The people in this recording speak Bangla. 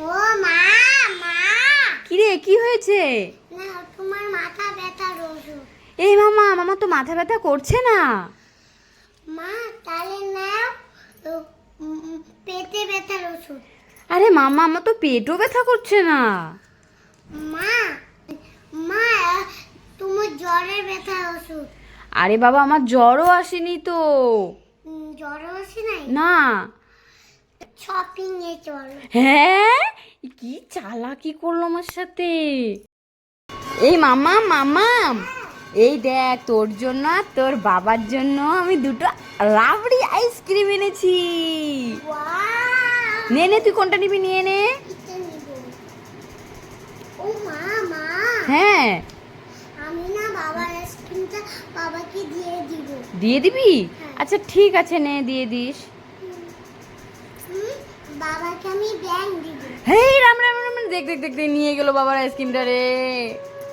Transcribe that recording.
ও মা মা। কিরে কি হয়েছে? না তোমার মাথা ব্যথার ওষুধ এই মামা মামা তো মাথা ব্যথা করছে না। মা তাহলে নাও পেটে ব্যথার ওষুধ আরে মামা আমার তো পেটও ব্যথা করছে না। মা মা তোমার জ্বরের ব্যথার ওষুধ আরে বাবা আমার জ্বরও আসেনি তো। উম, জ্বর আছে নাই? না। শপিং এ চলো হ্যাঁ? কি চালাকি করল আমার সাথে? এই মামা মামা এই দেখ তোর জন্য আর তোর বাবার জন্য আমি দুটো রাবড়ি আইসক্রিম এনেছি। নে নে তুই কোনটা নিবি? নিয়ে নে। হ্যাঁ। আমি না বাবার আইসক্রিমটা বাবাকে দিয়ে দিব। দিয়ে দিবি? আচ্ছা ঠিক আছে নে দিয়ে দিস। বাবাকে আমি ব্যাংক দিব। হেই দেখতে রাম রাম, দেখ দেখ দেখ দেখ, নিয়ে গেলো বাবার আইসক্রিমটা রে।